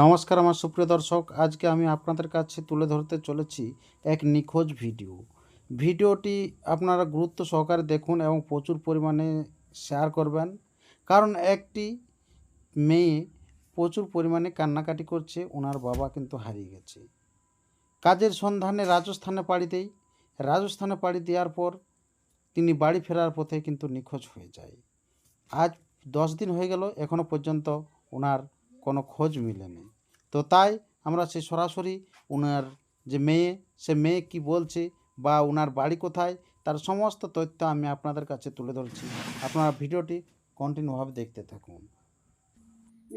নমস্কার আমার সুপ্রিয় দর্শক, আজকে আমি আপনাদের কাছে তুলে ধরতে চলেছি এক নিখোঁজ ভিডিও। ভিডিওটি আপনারা গুরুত্ব সহকারে দেখুন এবং প্রচুর পরিমাণে শেয়ার করবেন। কারণ একটি মেয়ে প্রচুর পরিমাণে কান্নাকাটি করছে, ওনার বাবা কিন্তু হারিয়ে গেছে। কাজের সন্ধানে রাজস্থানে পাড়ি দেই রাজস্থানে পাড়ি দেওয়ার পর তিনি বাড়ি ফেরার পথে কিন্তু নিখোঁজ হয়ে যায়। আজ দশ দিন হয়ে গেল এখনও পর্যন্ত ওনার কোনো খোঁজ মিলেনি তো তাই আমরা সে সরাসরি ওনার যে মেয়ে, সে মেয়ে কি বলছে বা ওনার বাড়ি কোথায়, তার সমস্ত তথ্য আমি আপনাদের কাছে তুলে ধরছি। আপনারা ভিডিওটি কন্টিনিউভাবে দেখতে থাকুন।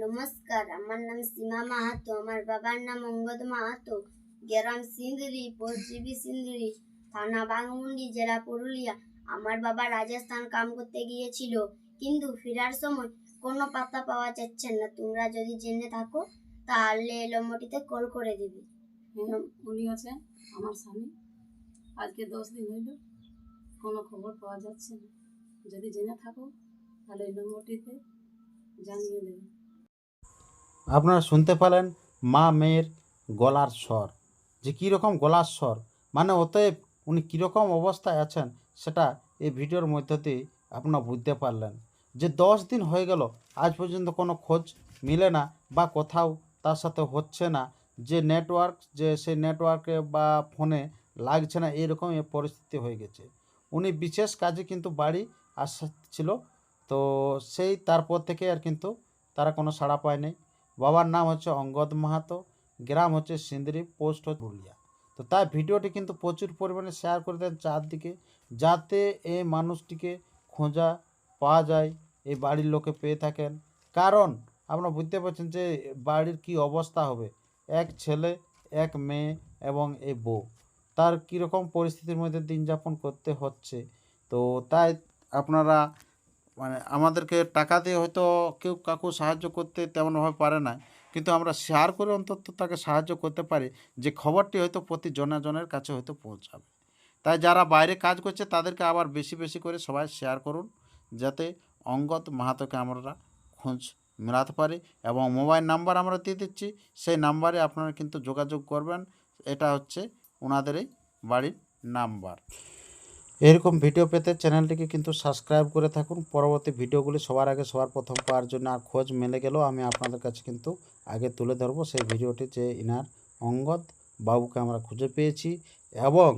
নমস্কার, আমার নাম সীমা মাহাতো, আমার বাবার নাম অঙ্গদ মাহাতো। গ্রাম সিন্দিরি পশ্চিমী সিন্দিরি, থানা বাঘমুন্ডি জেলা পুরুলিয়া। আমার বাবা রাজস্থান কাম করতে গিয়েছিল, কিন্তু ফেরার সময় কোনো পাত্তা পাওয়া যাচ্ছে না। তোমরা যদি জেনে থাকো তাহলে নম্বরটিতে কল করে দিবে। হ্যাঁ, উনি আছেন আমার স্বামী। আজকে দশ দিন হইল কোনো খবর পাওয়া যাচ্ছে না। যদি জেনে থাকো তাহলে এই নম্বরটিতে জানিয়ে দেবে। আপনারা শুনতে পেলেন মা মেয়ের গলার স্বর। যে কীরকম গলার স্বর? মানে অতএব উনি কীরকম অবস্থায় আছেন সেটা এই ভিডিওর মধ্য দিয়ে আপনারা বুঝতে পারলেন। যে দশ দিন হয়ে গেল, আজ পর্যন্ত কোনো খোঁজ মিলে না বা কোথাও তার সাথে হচ্ছে না। যে নেটওয়ার্ক যে সেই নেটওয়ার্কে বা ফোনে লাগছে না, এরকম এ পরিস্থিতি হয়ে গেছে। উনি বিশেষ কাজে কিন্তু বাড়ি আসছিল, তো সেই তারপর থেকে আর কিন্তু তারা কোনো সাড়া পায়নি। বাবার নাম হচ্ছে অঙ্গদ মাহাতো, গ্রাম হচ্ছে সিন্দ্রি, পোস্ট হচ্ছে পুরুলিয়া। তো তাই ভিডিওটি কিন্তু প্রচুর পরিমাণে শেয়ার করে দেন চারদিকে, যাতে এই মানুষটিকে খোঁজা পাওয়া যায়। এই বাড়ির লোকে পেয়ে থাকেন। কারণ, আপনারা বুঝতে পারছেন যে বাড়ির কি অবস্থা হবে। এক ছেলে, এক মেয়ে এবং এ বউ। তার কীরকম পরিস্থিতির মধ্যে দিন যাপন করতে হচ্ছে। তো তাই আপনারা মানে আমাদেরকে টাকা দিয়ে হয়তো কেউ কাকু সাহায্য করতে তেমনভাবে পারে না। কিন্তু আমরা শেয়ার করে অন্তত তাকে সাহায্য করতে পারি যে খবরটি হয়তো প্রতি জনের জনের কাছে হয়তো পৌঁছাবে। তাই যারা বাইরে কাজ করছে তাদেরকে আবার বেশি বেশি করে সবাই শেয়ার করুন। যাতে অঙ্গদ মাহাতোকে আমরা খোঁজ মেলাতে পারি এবং মোবাইল নাম্বার আমরা দিয়ে দিচ্ছি। সেই নাম্বারে আপনারা কিন্তু যোগাযোগ করবেন। এটা হচ্ছে ওনাদেরই বাড়ির নাম্বার। এরকম ভিডিও পেতে চ্যানেলটিকে কিন্তু সাবস্ক্রাইব করে থাকুন। পরবর্তী ভিডিওগুলি সবার আগে, সবার প্রথম পাওয়ার জন্য আর খোঁজ মেলে গেলেও আমি আপনাদের কাছে কিন্তু আগে তুলে ধরবো। সেই ভিডিওটি যে ইনার অঙ্গদ বাবুকে আমরা খুঁজে পেয়েছি এবং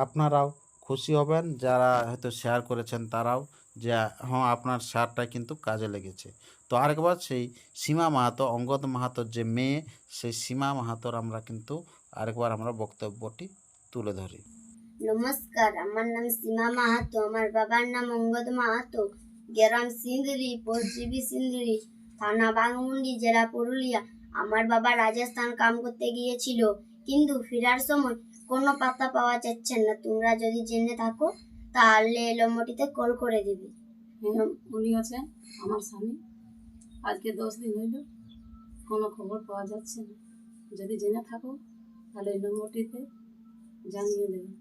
আপনারাও খুশি হবেন। যারা হয়তো শেয়ার করেছেন তারাও যে হ্যাঁ আপনার শেয়ারটা কিন্তু কাজে লেগেছে। তো আরেকবার সেই সীমা মাহাতো, অঙ্গদ মাহাতোর যে মেয়ে, সেই সীমা মাহাতোর আমরা কিন্তু আরেকবার আমরা বক্তব্যটি তুলে ধরি। নমস্কার, আমার নাম সীমা মাহাতো, আমার বাবার নাম অঙ্গদ মাহাতো। গ্রাম সিন্দিরি পশ্চিমী সিন্দিরি, থানা বাঘমুন্ডি জেলা পুরুলিয়া। আমার বাবা রাজস্থান কাম করতে গিয়েছিল, কিন্তু ফেরার সময় কোনো পাত্তা পাওয়া যাচ্ছে না। তোমরা যদি জেনে থাকো। তাহলে লম্বটিতে কল করে দিবি। উনি আছেন, আমার স্বামী। আজকে দশ দিন হইল, কোনো খবর পাওয়া যাচ্ছে না। যদি জেনে থাকো, তাহলে এই নম্বরটিতে জানিয়ে দেবে।